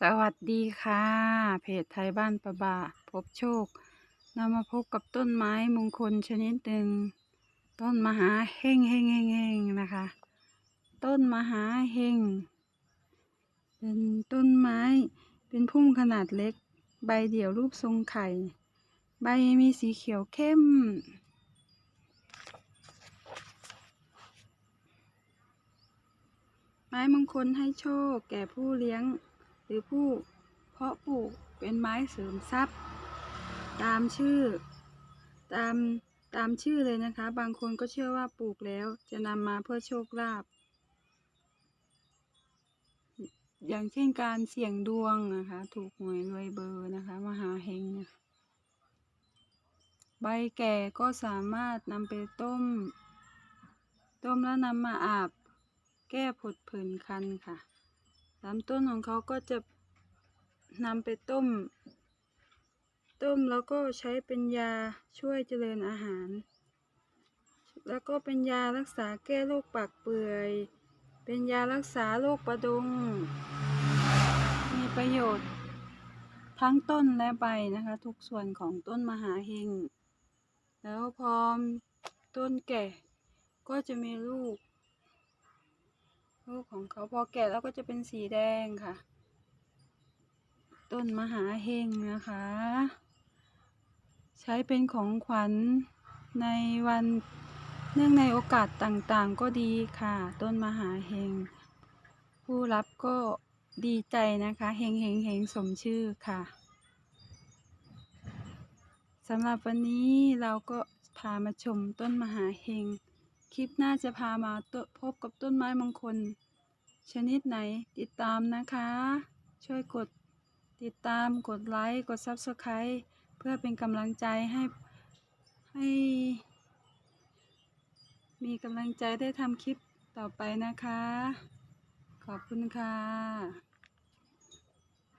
สวัสดีค่ะ เพจไทยบ้านประบาพบโชคนำมาพบกับต้นไม้มงคลชนิดหนึ่งต้นมหาเฮงเฮงเฮงเฮงนะคะ ต้นมหาเฮงเป็นต้นไม้เป็นพุ่มขนาดเล็ก ใบเดี่ยวรูปทรงไข่ ใบมีสีเขียวเข้มไม้มงคลให้โชคแก่ผู้เลี้ยง หรือผู้เพาะปลูกเป็นไม้เสริมทรัพย์ ตามชื่อ ตามตามชื่อเลยนะคะ บางคนก็เชื่อว่าปลูกแล้วจะนำมาเพื่อโชคลาภอย่างเช่นการเสี่ยงดวงนะคะ ถูกหวยรวยเบอร์นะคะมหาเฮงนี่ยใบแก่ก็สามารถนำไปต้ม ต้มแล้วนำมาอาบ แก้ผดผื่นคันค่ะ ลำต้นของเขาก็จะนำไปต้ม ต้มแล้วก็ใช้เป็นยาช่วยเจริญอาหาร แล้วก็เป็นยารักษาแก้โรคปากเปื่อย เป็นยารักษาโรคประดง มีประโยชน์ ทั้งต้นและใบนะคะ ทุกส่วนของต้นมหาเฮง แล้วพอต้นแก่ก็จะมีลูก ลูกของเขาพอแก่แล้วก็จะเป็นสีแดงค่ะ ต้นมหาเฮงนะคะ ใช้เป็นของขวัญในวันเนื่องในโอกาสต่างๆ ก็ดีค่ะ ต้นมหาเฮง ผู้รับก็ดีใจนะคะเฮงเฮงเฮงสมชื่อค่ะสำหรับวันนี้เราก็พามาชมต้นมหาเฮง คลิปหน้าจะพามาพบกับต้นไม้มงคล ชนิดไหนติดตามนะคะ ช่วยกดติดตามกดไลค์ กด Subscribe เพื่อเป็นกำลังใจให้ให้ มีกำลังใจได้ทำคลิปต่อไปนะคะ ขอบคุณค่ะ